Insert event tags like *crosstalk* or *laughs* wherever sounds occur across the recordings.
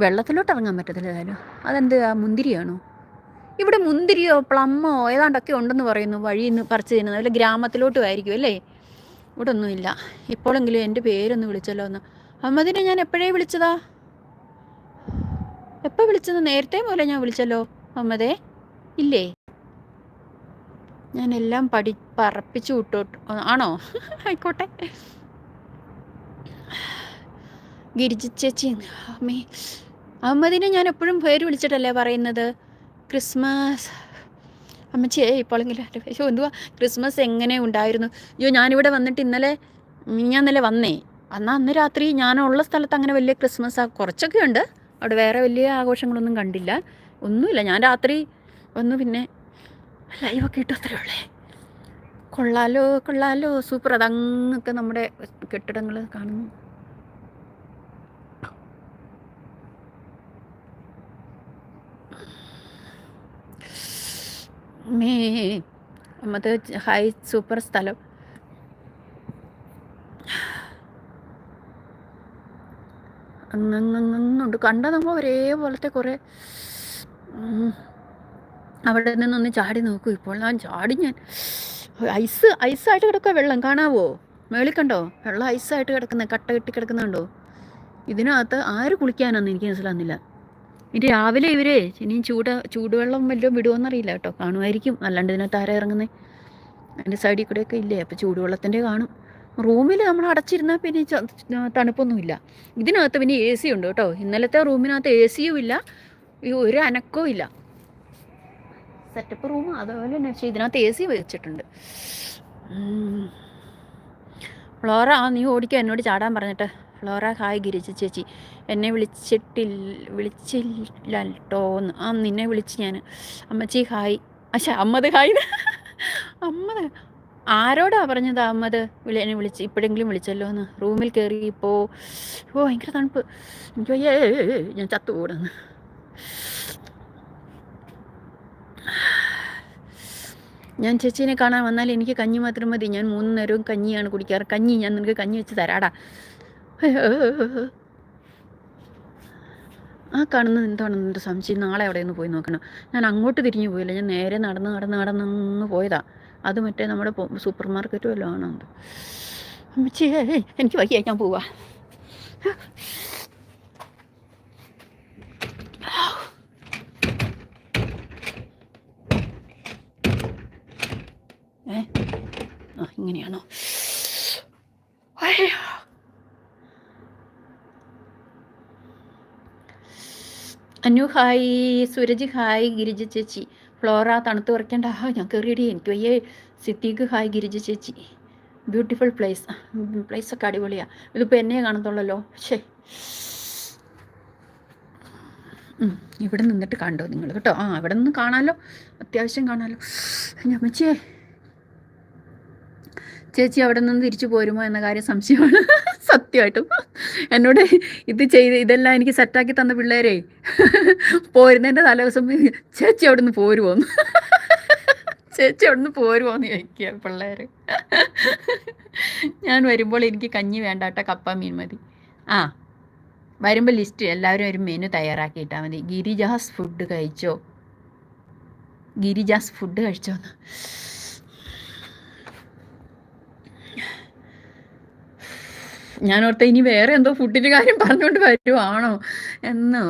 വെള്ളത്തിലോട്ട് ഇറങ്ങാൻ പറ്റത്തില്ല ഏതായാലും അതെന്ത് മുന്തിരിയാണോ? ഇവിടെ മുന്തിരിയോ പ്ലമ്മോ ഏതാണ്ടൊക്കെ ഉണ്ടെന്ന് പറയുന്നു. വഴിയിൽ നിന്ന് പറിച്ച് തിന്നുന്നത് വല്ല ഗ്രാമത്തിലോട്ടും ആയിരിക്കും അല്ലേ? ഇവിടെ ഒന്നുമില്ല ഇപ്പോഴെങ്കിലും എന്റെ പേരൊന്ന് വിളിച്ചല്ലോ ഒന്ന്. അമ്മതിനെ ഞാൻ എപ്പോഴേ വിളിച്ചതാ? എപ്പോൾ വിളിച്ചത്? നേരത്തെ പോലെ ഞാൻ വിളിച്ചല്ലോ അമ്മതേ. ഇല്ലേ? ഞാൻ എല്ലാം പഠി പറപ്പിച്ചു വിട്ടോട്ട്. ആണോ? ആയിക്കോട്ടെ. ഗിരിജ ചേച്ചി. അമ്മേ അമ്മതിനെ ഞാൻ എപ്പോഴും പേര് വിളിച്ചിട്ടല്ലേ പറയുന്നത്? ക്രിസ്മസ്. അമ്മച്ചിയെ ഇപ്പോഴെങ്കിലും അയ്യോ എന്തുവാ? ക്രിസ്മസ് എങ്ങനെ ഉണ്ടായിരുന്നു? അയ്യോ ഞാനിവിടെ വന്നിട്ട് ഇന്നലെ ഞാൻ ഇന്നലെ വന്നേ. എന്നാൽ അന്ന് രാത്രി ഞാനുള്ള സ്ഥലത്ത് അങ്ങനെ വലിയ ക്രിസ്മസ് ആ കുറച്ചൊക്കെ ഉണ്ട്. അവിടെ വേറെ വലിയ ആഘോഷങ്ങളൊന്നും കണ്ടില്ല. ഒന്നുമില്ല. ഞാൻ രാത്രി വന്നു പിന്നെ ലൈവൊക്കെ ഇട്ടു അത്രേ ഉള്ളേ. കൊള്ളാലോ കൊള്ളാലോ. സൂപ്പർ. അതങ്ങൊക്കെ നമ്മുടെ കെട്ടിടങ്ങൾ കാണുന്നു. മേ മറ്റേ ഹൈ സൂപ്പർ സ്ഥലം അങ്ങങ്ങുണ്ട് കണ്ട നമ്മൾ ഒരേപോലത്തെ കുറേ അവിടെ നിന്നൊന്ന് ചാടി നോക്കൂ. ഇപ്പോൾ ഞാൻ ചാടി ഞാൻ. ഐസ് ഐസായിട്ട് കിടക്കുക വെള്ളം. കാണാവോ? മേളിൽ കണ്ടോ? വെള്ളം ഐസായിട്ട് കിടക്കുന്ന. കട്ട കെട്ടി കിടക്കുന്നുണ്ടോ? ഇതിനകത്ത് ആര് കുളിക്കാനാന്ന് എനിക്ക് മനസ്സിലാകുന്നില്ല ഇനി രാവിലെ ഇവരെ ഇനിയും ചൂട് ചൂടുവെള്ളം വല്ലതും വിടുമോന്നറിയില്ല കേട്ടോ. കാണുമായിരിക്കും. അല്ലാണ്ട് ഇതിനകത്ത് ആരാ ഇറങ്ങുന്നത് അതിന്റെ സൈഡിൽ കൂടെയൊക്കെ ഇല്ലേ? അപ്പോൾ ചൂടുവെള്ളത്തിന്റെ കാണും. റൂമിൽ നമ്മൾ അടച്ചിരുന്നാൽ പിന്നെ തണുപ്പൊന്നുമില്ല. ഇതിനകത്ത് പിന്നെ എ സി ഉണ്ട് കേട്ടോ. ഇന്നലത്തെ റൂമിനകത്ത് എ സിയും ഇല്ല ഒരു അനക്കവും ഇല്ല. സെറ്റപ്പ് റൂം അതുപോലെ തന്നെ. പക്ഷേ ഇതിനകത്ത് എ സി വെച്ചിട്ടുണ്ട് ഫ്ലോറ നീ ഓടിക്കുക എന്നോട് ചാടാൻ പറഞ്ഞിട്ട്. ഫ്ലോറ ഹായ് ഗിരിജ ചേച്ചി. എന്നെ വിളിച്ചിട്ടില്ല വിളിച്ചില്ല ആ നിന്നെ വിളിച്ച് ഞാൻ അമ്മച്ചി ഹായ്. അച്ഛാ അമ്മത് ഹായ്. അമ്മത് ആരോടാ പറഞ്ഞത് അമ്മത് വിളി എന്നെ വിളിച്ച് ഇപ്പോഴെങ്കിലും വിളിച്ചല്ലോ എന്ന്. റൂമിൽ കയറി ഇപ്പോൾ ഓ ഭയങ്കര തണുപ്പ്. എനിക്ക് ഞാൻ ചത്തു കൂടുന്നു ഞാൻ ചേച്ചീനെ കാണാൻ വന്നാൽ എനിക്ക് കഞ്ഞി മാത്രം മതി. ഞാൻ മൂന്ന് നേരവും കഞ്ഞിയാണ് കുടിക്കാറ്. കഞ്ഞി ഞാൻ നിനക്ക് കഞ്ഞി വെച്ച് തരാടാ. ആ കാണുന്നത് എന്താണെന്ന് എന്റെ സംശയം. നാളെ അവിടെ ഒന്ന് പോയി നോക്കണം. ഞാൻ അങ്ങോട്ട് തിരിഞ്ഞു പോയില്ല. ഞാൻ നേരെ നടന്ന് നടന്ന് നടന്നങ്ങ് പോയതാ. അത് മറ്റേ നമ്മുടെ സൂപ്പർ മാർക്കറ്റ് വല്ലതും ആണോ അമ്മച്ചി എനിക്ക് വയ്യ ഞാൻ പോവാ. ഏ? ആ ഇങ്ങനെയാണോ അയ്യോ അനു ഹായ് സൂരജ് ഹായ് ഗിരിജ ചേച്ചി. ഫ്ലോറ തണുത്ത് കുറയ്ക്കേണ്ട ആ ഞാൻ കയറിയടി എനിക്ക് വയ്യേ. സിദ്ദീഖ് ഹായ് ഗിരിജ ചേച്ചി. ബ്യൂട്ടിഫുൾ പ്ലേസ് ഒക്കെ അടിപൊളിയാണ് ഇതിപ്പോൾ എന്നെ കാണത്തുള്ളല്ലോ? ശേ ഇവിടെ നിന്നിട്ട് കണ്ടോ നിങ്ങൾ? കേട്ടോ? ആ ഇവിടെ നിന്ന് കാണാമല്ലോ അത്യാവശ്യം കാണാമല്ലോ ഞാൻ വെച്ചേ ചേച്ചി അവിടെ നിന്ന് തിരിച്ചു പോരുമോ എന്ന കാര്യം സംശയമാണ്. *laughs* സത്യമായിട്ടും. എന്നോട് ഇത് ചെയ്ത് ഇതെല്ലാം എനിക്ക് സെറ്റാക്കി തന്ന പിള്ളേരെ പോരുന്നതിന്റെ തലേദിവസം ചേച്ചി അവിടെ നിന്ന് പോരുമോന്ന് *laughs* ചേച്ചി അവിടെ നിന്ന് പോരുമോന്ന് ചോദിക്കുക പിള്ളേർ ഞാൻ വരുമ്പോൾ എനിക്ക് കഞ്ഞി വേണ്ടാട്ട കപ്പ മീൻ മതി. ആ വരുമ്പോൾ ലിസ്റ്റ് എല്ലാവരും ഒരു മെനു തയ്യാറാക്കിയിട്ടാൽ മതി. ഗിരിജാസ് ഫുഡ് കഴിച്ചോ? ഗിരിജാസ് ഫുഡ് കഴിച്ചോന്ന്. ഞാൻ ഓർത്ത ഇനി വേറെ എന്തോ ഫുഡിന്റെ കാര്യം പറഞ്ഞുകൊണ്ട് വരുവാണോ എന്ന്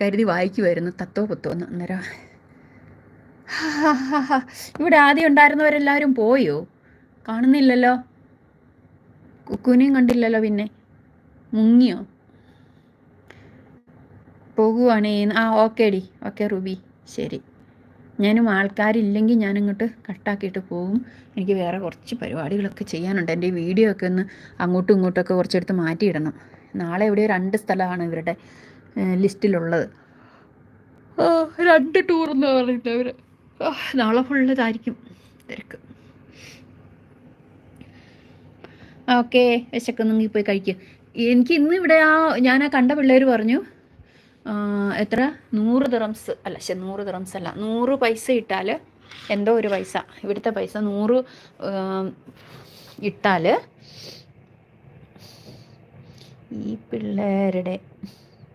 കരുതി വായിക്കുമായിരുന്നു തത്തോ പുത്തോ എന്ന് അന്നേരം. *laughs* ഇവിടെ ആദ്യം ഉണ്ടായിരുന്നവരെല്ലാവരും പോയോ? കാണുന്നില്ലല്ലോ. കുക്കുനെയും കണ്ടില്ലല്ലോ പിന്നെ. മുങ്ങിയോ? പോകുവാണേ ആ ഓക്കേടി. Okay Ruby. ശരി. ഞാനും ആൾക്കാരില്ലെങ്കിൽ ഞാനിങ്ങോട്ട് കട്ടാക്കിയിട്ട് പോകും എനിക്ക് വേറെ കുറച്ച് പരിപാടികളൊക്കെ ചെയ്യാനുണ്ട്. എന്റെ വീഡിയോ ഒക്കെ ഒന്ന് അങ്ങോട്ടും ഇങ്ങോട്ടൊക്കെ കുറച്ചെടുത്ത് മാറ്റിയിടണം. നാളെ എവിടെയോ രണ്ട് സ്ഥലമാണ് ഇവരുടെ ലിസ്റ്റിലുള്ളത്. രണ്ട് ടൂർ എന്ന് പറഞ്ഞിട്ട് അവർ നാളെ ഫുള്ളതായിരിക്കും തിരക്ക്. ഓക്കെ വിശക്കുന്നെങ്കിൽ പോയി കഴിക്കുക എനിക്ക് ഇന്ന് ഇവിടെ ആ ഞാൻ ആ കണ്ട പിള്ളേർ പറഞ്ഞു. എത്ര? നൂറ് ദിറംസ് അല്ല ശരി നൂറ് ദിറംസ് അല്ല. നൂറ് പൈസ ഇട്ടാൽ എന്തോ ഒരു പൈസ. ഇവിടുത്തെ പൈസ നൂറ് ഇട്ടാൽ ഈ പിള്ളേരുടെ